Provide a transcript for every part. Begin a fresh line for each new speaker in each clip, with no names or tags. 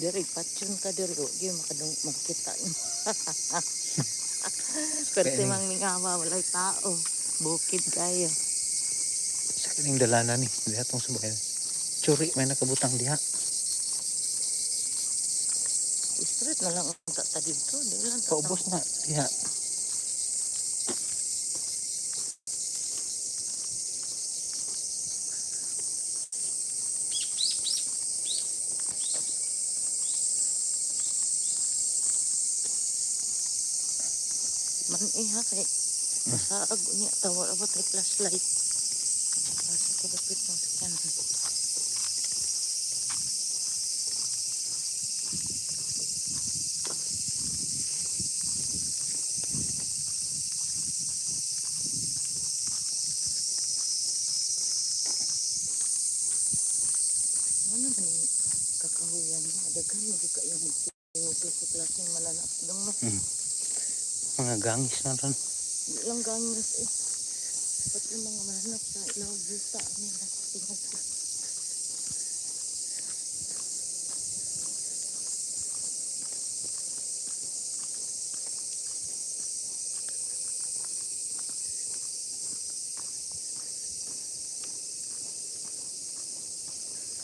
Diri, patyon ka diri. O, di makadong makita si Mang Mingawa, walay tao. Bukid kayo.
Sa kaning dalanan ni. Diha tong subay. Churi may nakabutang diha.
Straight na lang ang tata dito.
Paubos na diha.
Man iha kay masaag niya tawa ba tay flashlight. Basta ko dapit ng sakyanan. Ano ba ni kakahuyan mo? Daghan mo ka yung sa klaseng malanak. Dong no?
Mga gangis na ron.
Di lang ganyos eh. Pati yung mga mananap sa ilaw yuta nila. Tingog ko.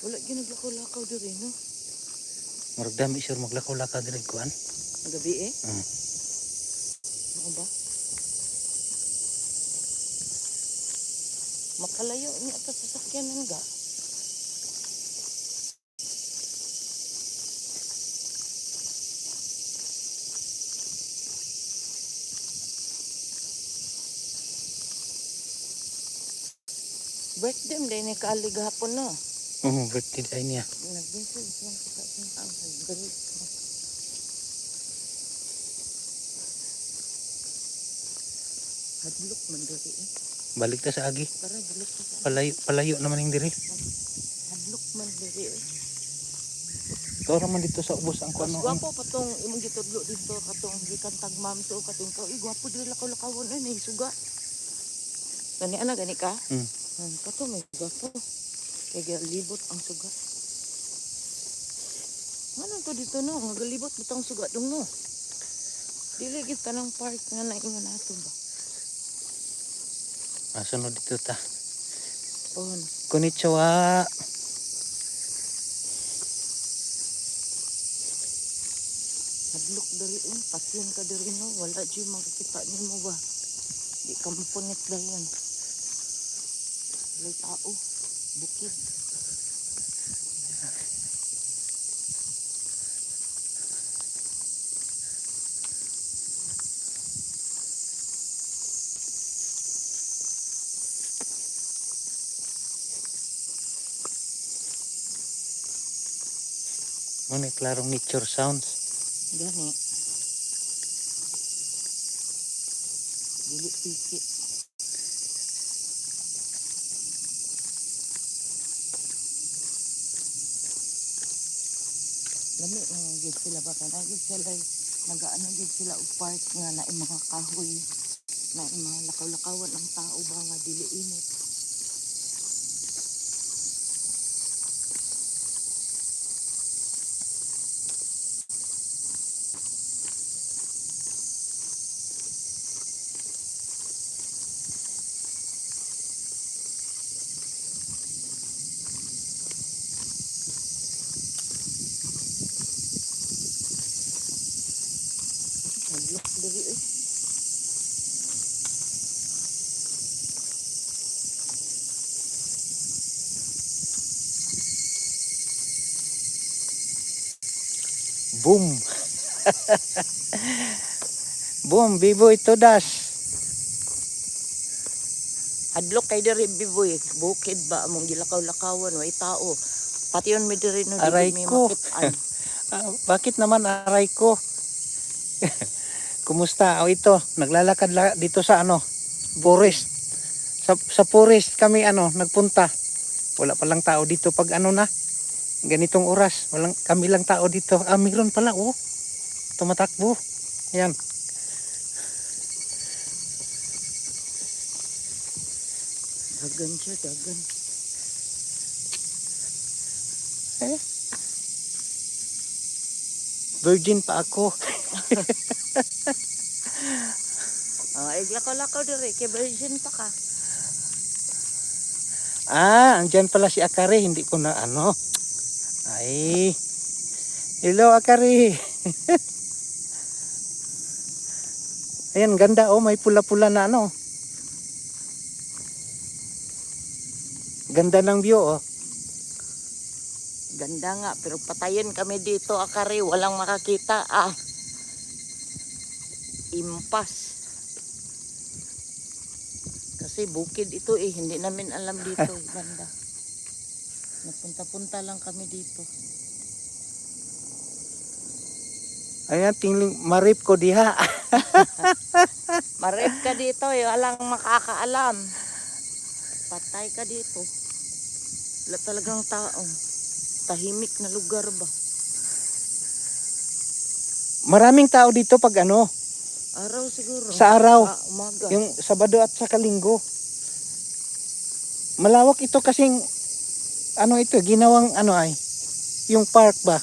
Wala ginaglakaw-lakaw diri, no?
Murag dami sir maglakaw-lakaw diri kuan.
Ang gabi eh.
Mm.
Ano ba? Makalayo niya ito sa sakyanan ga. Birthday mo ni kaalig hapon no.
Oo, birthday day niya.
Nagbinsa siya sa sakyan ang nagbirit. Man diri eh.
Balik ta sa agi.
Para dulok ka sa
Palayo, palayo naman yung diri.
hadlok man diri eh.
Ito man dito sa ubos ang kuan
Mas
no.
gwapo pa tong imong gitudlo dito katong gikan tagmam so katong ko eh gwapo diri lakaw-lakawon eh ni suga. Gani ana gani ka?
Mm.
Hmm, kato may gwapo. Kaya libot ang suga. Ano to dito no? Nga galibot bitang suga dong no. Dili gid kanang park nga naingon nato ba.
Ah, sunod dito ta.
Oh,
Konnichiwa.
hadlok diri eh. Pasyon ka diri no. Wala jud makikita nimo ba. Di ka mapunit dayon. Walay tao. Bukid.
Mo ni klarong nature sounds.
Gani. Dili piki. Lami nga gid sila ba kana gid sila nagaano gid sila og park nga na mga kahoy na mga lakaw-lakawan ang tao ba nga dili init. Naglok diri eh.
Boom. Boom, bibo ito das.
Hadlok kay diri biboy, bukid ba among gilakaw-lakawan way tao. Pati yun may diri no
Aray ko. Ah, bakit naman aray ko? Kumusta? O ito, naglalakad la- dito sa ano, forest. Sa, sa forest kami ano, nagpunta. Wala palang tao dito pag ano na. Ganitong oras, walang kami lang tao dito. Ah, meron pala oh. Tumatakbo. Ayan.
Dagan siya, dagan.
Eh? Virgin pa ako.
Oh, iglakaw-lakaw diri kay virgin pa ka.
Ah, andyan pala si Akari. Hindi ko na ano. Ay. Hello, Akari. Ayan, ganda oh. May pula-pula na ano. Ganda ng view oh.
Ganda nga, pero patayin kami dito, akari, walang makakita. Ah, impas. Kasi bukid ito eh, hindi namin alam dito, banda. Napunta-punta lang kami dito.
Ayan, tingling marip ko diha.
Marip ka dito, eh, walang makakaalam. Patay ka dito. Wala talagang tao. Tahimik na lugar ba?
Maraming tao dito pag ano,
Araw siguro.
Sa araw.
Ah, umaga.
yung Sabado at sa Linggo. Malawak ito kasing ano ito, ginawang ano ay, yung park ba.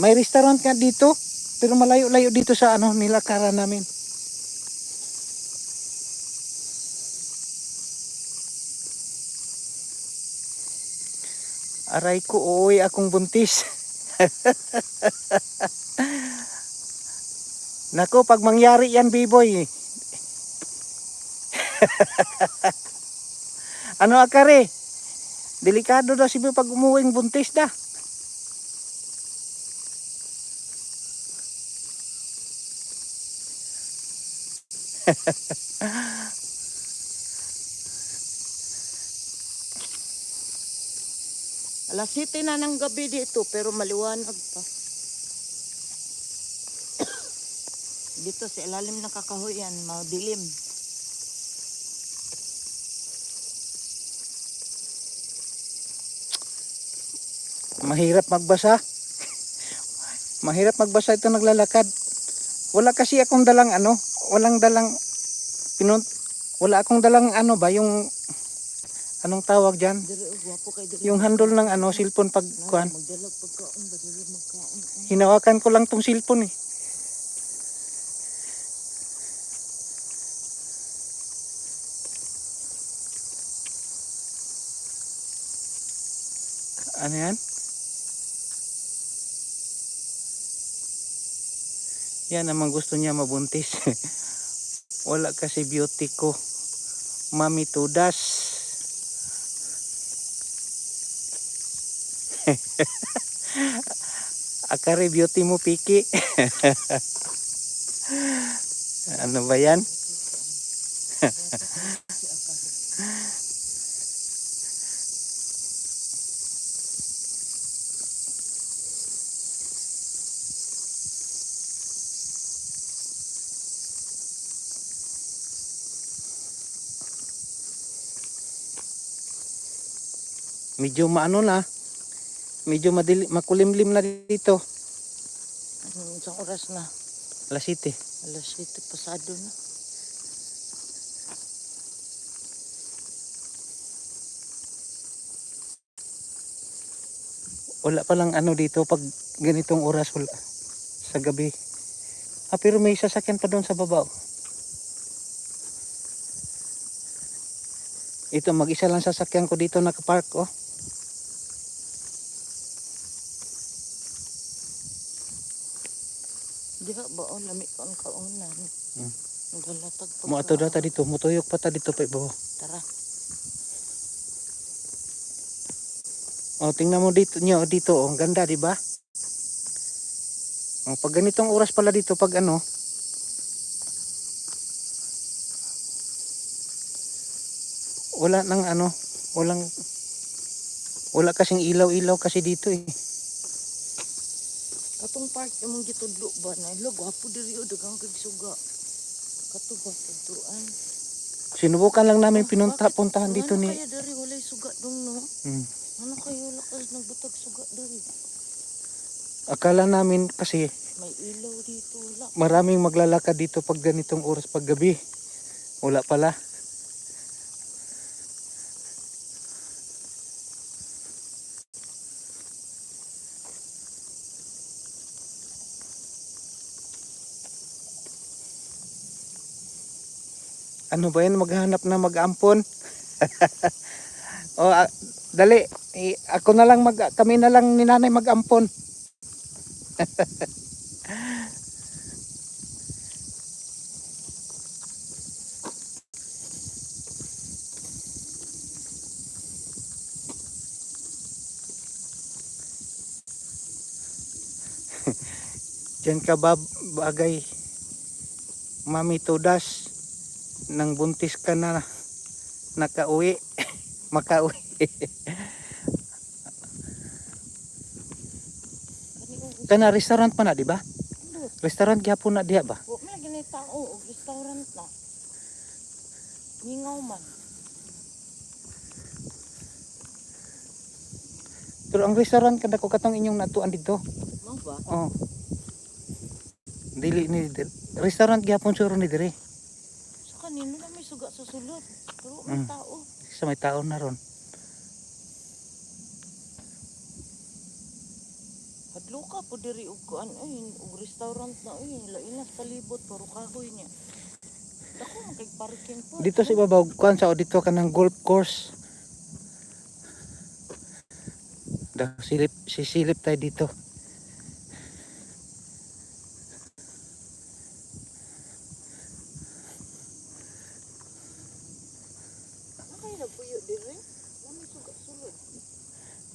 May restaurant nga dito, pero malayo-layo dito sa ano, nilakaran namin. Aray ko, uuwi akong buntis. Nako, pag mangyari yan, B-boy. ano akare? Delikado daw si pag umuwing buntis da.
Alas 7 na ng gabi dito, pero maliwanag pa. dito sa ilalim ng kakahuyan, madilim.
Mahirap magbasa. Mahirap magbasa ito naglalakad. Wala kasi akong dalang ano, walang dalang pinun wala akong dalang ano ba yung anong tawag diyan? Yung handle ng ano cellphone pag kuan. Hinawakan ko lang tong cellphone eh. Ano yan? Yan naman gusto niya mabuntis. Wala kasi beauty ko. Mami tudas. Akare beauty mo piki. ano ba yan? Medyo maano na. Medyo madili, makulimlim na dito.
Anong isang oras na?
Alas 7.
Alas 7 pasado na.
Wala palang ano dito pag ganitong oras wala. Sa gabi. Ah, pero may sasakyan pa doon sa baba. oh. Ito, mag-isa lang sasakyan ko dito nakapark, oh.
O lami ang kaunan.
Hmm.
Nagalatag pa.
Mo ato data dito, mutuyok pa ta dito pa ibo.
Tara.
Oh, tingnan mo dito nyo, dito, oh, ang ganda, di ba? Oh, pag ganitong oras pala dito, pag ano, wala nang ano, walang, wala kasing ilaw-ilaw kasi dito eh.
Katong yung mga gitudlo ba na ilo gwapo diri o dagang kag suga. Kato ba pagtuan.
Sinubukan lang namin pinunta, puntahan dito
ano
ni,
kaya dari walay suga dong no?
Hmm.
Ano kayo lakas nagbutag suga diri?
akala namin kasi
May ilaw dito wala.
maraming maglalakad dito pag ganitong oras pag gabi. Wala pala. Ano ba yan, maghanap na mag-ampon. o, ah, dali, eh, ako na lang, mag, kami na lang ni nanay mag-ampon. Diyan ka ba bagay, Mami Tudas, nang buntis ka na nakauwi, makauwi. Kana restaurant pa na, di ba? Restaurant gyapon na diha ba?
Tao og restaurant na. Mingaw man.
Pero ang restaurant kada ko katong inyong natuan dito.
Mao ba?
Oh. Dili ni restaurant gyapon suro ni dire.
Sa kanino na may suga sa sulod. Pero may
Mm.
tao.
Sa may tao na ron.
Hadlo ka po diri og kuan ay og restaurant na ay lainas palibot pero kahoy niya. Dako kay parking po.
Dito sa ibabaw kuan sa dito ka ng golf course. Da silip sisilip tayo dito.
Nakay nagpuyo diri. Nami suga sulod.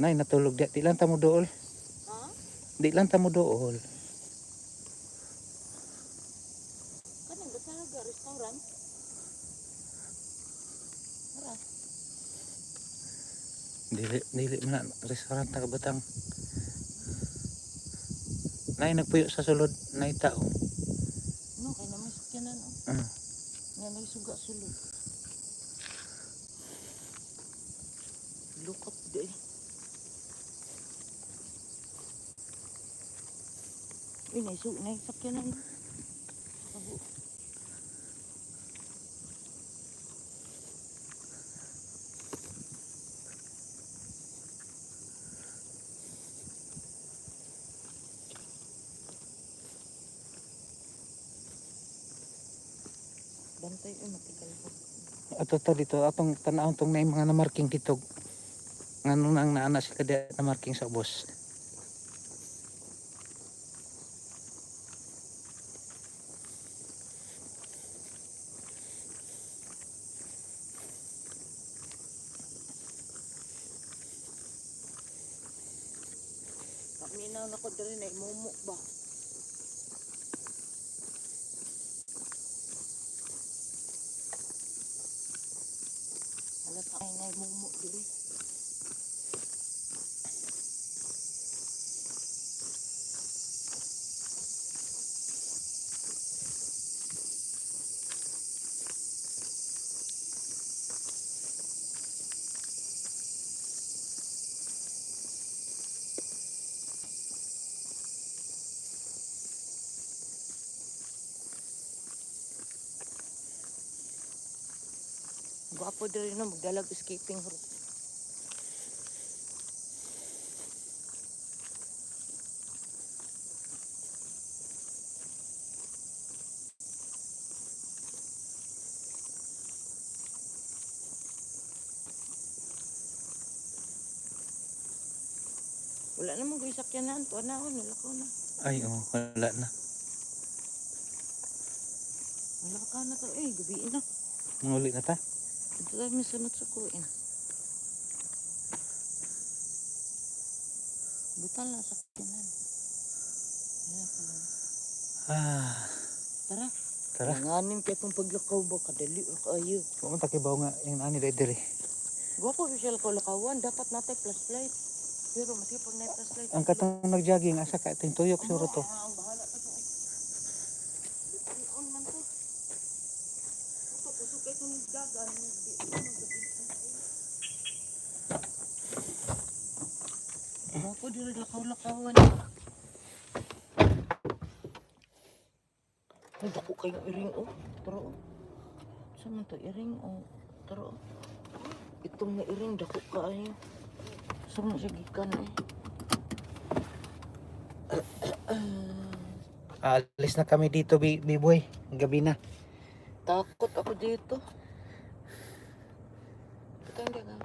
Nay natulog di, di lang ta mo dool.
Ha?
Di lang ta mo dool.
Kanang Batalaga restaurant. Mara.
Dili dili man restaurant na kabatang. Nay nagpuyo sa sulod nay tao.
No kay naman sakyanan o.
Mm.
Nga may suga sulod. Lukot di. Uy, naisu, naisakyanan. Abo. Bantay ay matikal ko.
Ato to dito atong tanawon tong nay mga namarking dito. Ngano nang naana sila di namarking sa bus.
Paminaw na ko diri na imumu ba? Halata ay na imumu diri. Gwapo diri na magdalag escaping rope. Wala namang ko isakyanan. Tuwa na ako, nilakaw na.
Ay oh, wala na.
Nilakaw na to. Eh, gabi na.
Muli na ta.
Butal na sa kinan. Ayan pala.
Ah,
Tara.
tara.
Nganin kaya kung paglakaw ba, kadali o kayo.
Pumunta kay bawo nga yung ani dai dire.
Gwapo Michelle ko lakawan, dapat natin flashlight. Pero masipag na yung flashlight.
Ang katong nagjogging asa ka ting tuyok suro to.
Ang bahala ka to. Ito, pusok kayo kung dagan. Gwapo di rin lakaw-lakawan. Ay, dako kayong iring oh. Taro. Saan man to iring oh. Taro. Itong na iring dako kaayo. Saan man siya gikan eh.
Alis na kami dito, bi- biboy. Gabi na.
Takot ako dito. Ito hindi nga.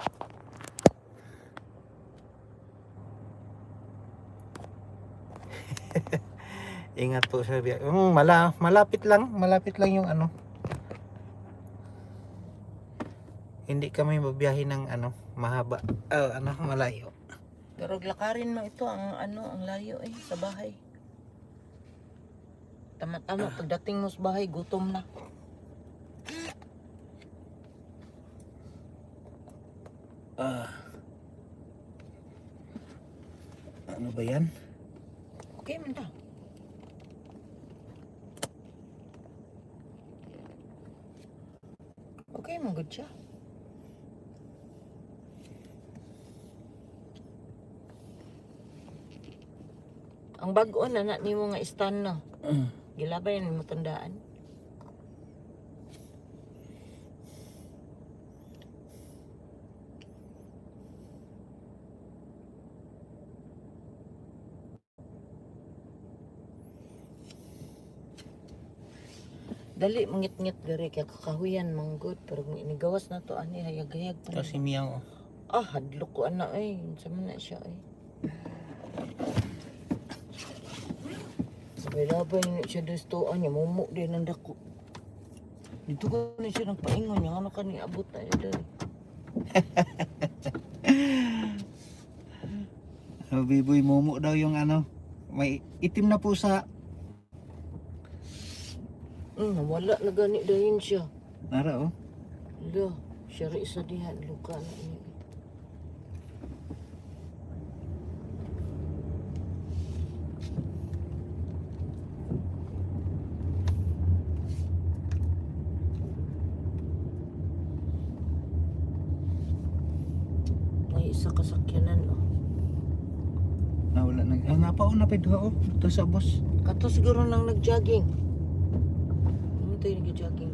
Ingat po sa biyahe. Mm, mala, malapit lang, malapit lang yung ano. Hindi kami mabiyahe ng ano, mahaba, ah, ano, malayo.
Pero lakarin mo ito ang ano, ang layo eh sa bahay. Tama-tama pagdating mo sa bahay, gutom na.
Ah. Ano ba yan?
Okay man. Okay man good siya. Ang bago na na nimo nga stand no.
Mm.
Gilabay ni mo tandaan. Dali mangit-ngit gari kay kakahuyan manggod pero kung inigawas na to ani hayag-hayag pa.
Ito si Miyaw. oh.
Ah, hadlok ko ana eh. Sa man na siya eh. Sabay-labay na siya doon niya. Mumuk din ang dako. Dito ko na siya nagpaingon niya. Ano ka ni abot na niya doon.
Biboy Momo daw yung ano. May itim na pusa.
Hmm, wala na gani dahin siya.
Nara oh.
Lo, siya rin isa dihan. Luka na niya. May isa kasakyanan oh.
Ah, wala na. Ah, pa duha oh. Ito sa boss.
Kato siguro nang nag-jogging. Ano tayo nag-jogging?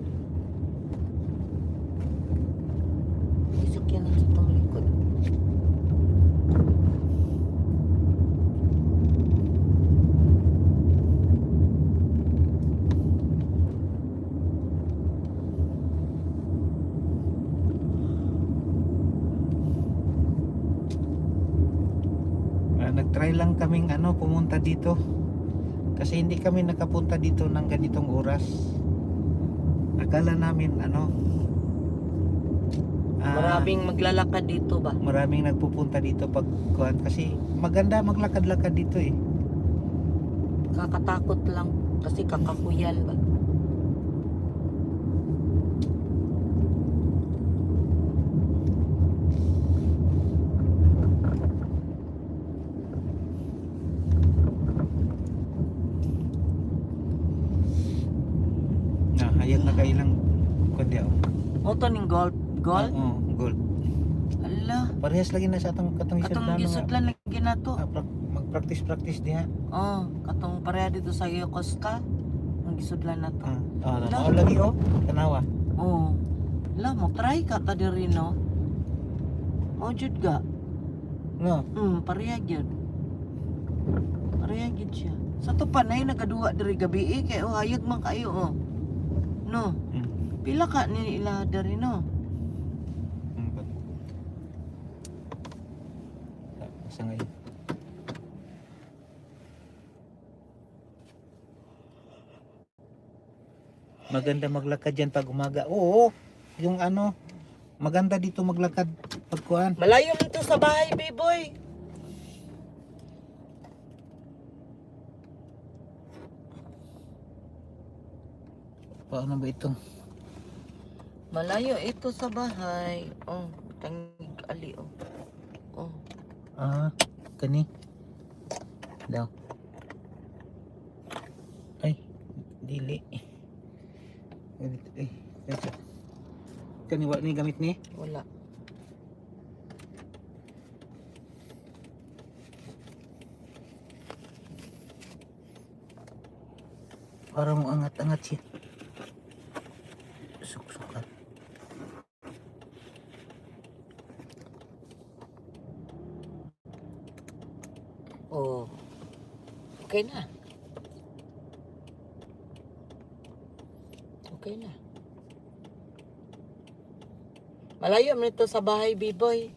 May sakyanan sa itong likod.
Ah, nag-try lang kaming ano pumunta dito. Kasi hindi kami nakapunta dito ng ganitong oras. Akala namin ano ah,
Maraming maglalakad dito ba?
maraming nagpupunta dito pag kuhan kasi maganda maglakad-lakad dito eh.
Kakatakot lang. Kasi kakakuyan ba?
Na hayag na kay ilang kundi oh.
Moto ning gold. Gold?
Oo, gold. Parehas lagi na sa atong katong
Katong
isudlan nga.
gisudlan lagi na to.
Ah, prak- mag-practice-practice diha.
Oh, katong pareha dito sa Yokoska. Ang gisudlan na to.
Ah, ah,
Wala.
oh, lagi oh. Tanawa.
Oh. La mo try ka ta diri no. Mo jud ga.
No.
Hmm, pareha gyud. Pareha gyud siya. Sa to panay nagaduwa diri gabi eh, kay oh hayag man kayo oh. No.
Mm.
Pila ka ni ila diri no.
Mm, but- Ah, Sa ngayon. Maganda maglakad yan pag umaga. Oo, yung ano, maganda dito maglakad pag kuhan.
Malayo nito sa bahay, B-boy.
Paano ba ito?
Malayo ito sa bahay. Oh, tangig ali oh. Oh.
Ah, kani. Daw. Ay, dili. Ay. Kani wa ni gamit ni?
Wala.
Para mo angat-angat siya. Suksukan.
Oh. Okay na. Okay na. Malayo man sa bahay, B-boy.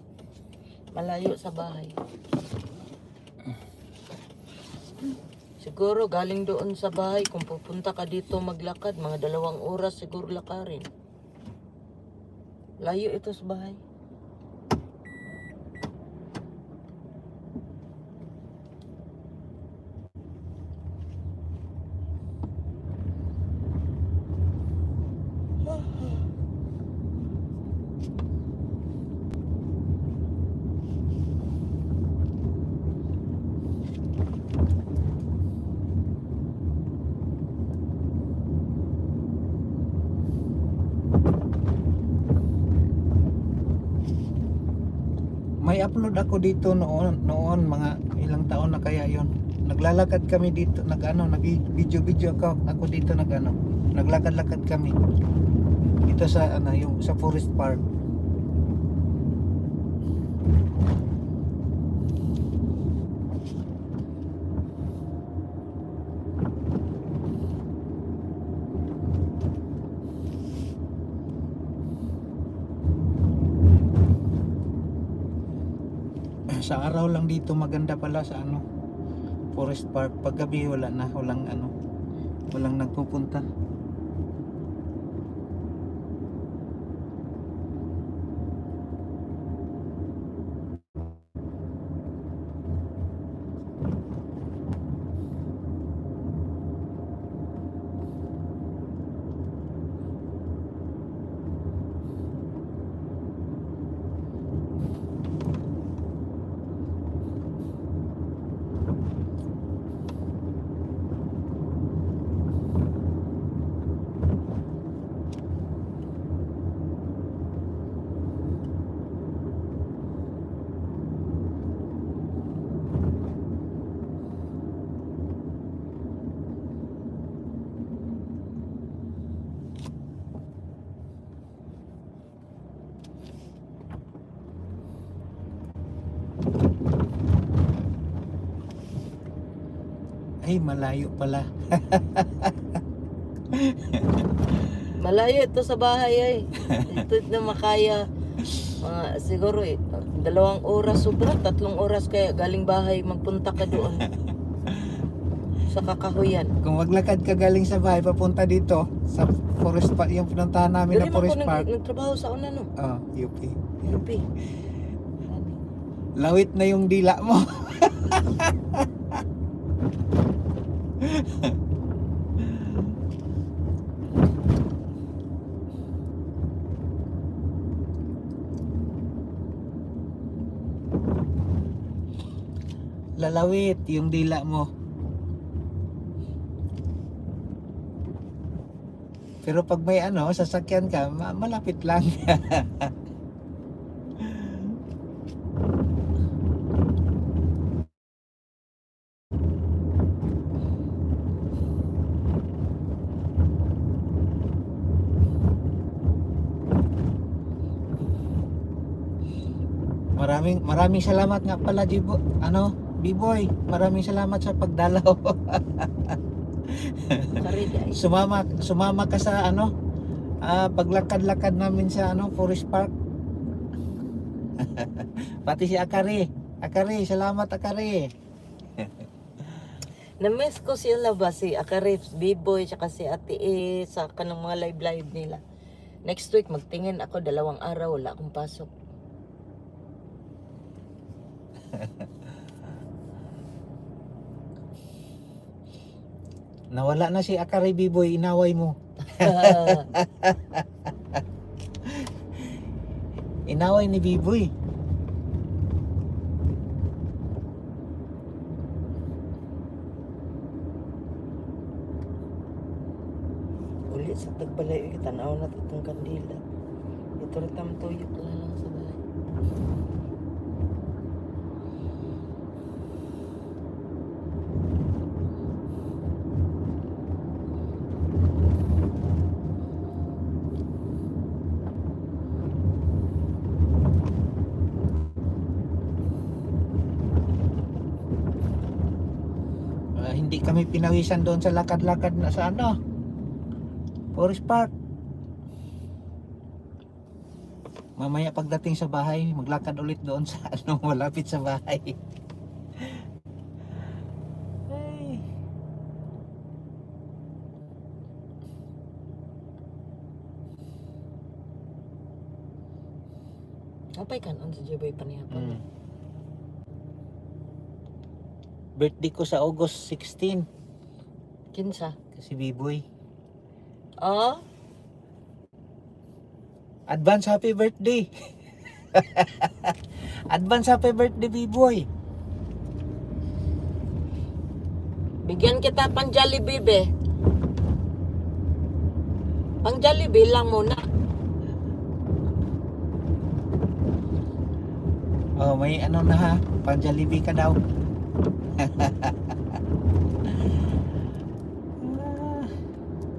Malayo sa bahay. Siguro galing doon sa bahay, kung pupunta ka dito maglakad, mga dalawang oras siguro lakarin. Layo ito sa bahay.
May upload ako dito noon, noon mga ilang taon na kaya yon. Naglalakad kami dito, nag ano, nag video video ako, ako dito nag ano, naglakad-lakad kami. Dito sa ano, yung sa Forest Park. Sa araw lang dito maganda pala sa ano Forest Park. Paggabi wala na walang ano walang nagpupunta ay malayo pala
Malayo ito sa bahay ay. Ito na makaya. Mga siguro eh, dalawang oras sobra, tatlong oras kaya galing bahay magpunta ka doon. sa kakahuyan.
kung maglakad ka galing sa bahay papunta dito sa Forest Park yung pinuntahan namin
Dili
na Forest
nag,
Park
nagtrabaho sa una no.
oh UP
Lupi.
lawit na yung dila mo lalawit yung dila mo. Pero pag may ano sasakyan ka ma- malapit lang Maraming maraming salamat nga pala Jibo. Ano, B-boy, maraming salamat sa pagdalaw. Sumama sumama ka sa ano ah, paglakad-lakad namin sa ano Forest Park. Pati si Akari. Akari, salamat Akari.
Na-miss ko sila ba si Akarips, B-Boy, tsaka si Ate E sa kanang mga live-live nila. Next week, magtingin ako dalawang araw, wala akong pasok.
Nawala na si Akari B-boy, inaway mo. Inaway ni B-boy.
Uli sa tagbalay, tanaw na itong kandila. Ito rin tam tuyok lang lang sa balay.
Ah, hindi kami pinawisan doon sa lakad-lakad na sa ano Forest Park Mamaya pagdating sa bahay, maglakad ulit doon sa ano, malapit sa bahay. Ay.
Apay kan on sa Jiboy panihapon.
Mm. Birthday ko sa August 16
Kinsa?
kasi B-boy.
Oh,
Advance happy birthday. Advance happy birthday B-boy.
bigyan kita pang Jollibee be. Pang Jollibee lang muna.
Oh, may ano na ha, pang Jollibee ka daw.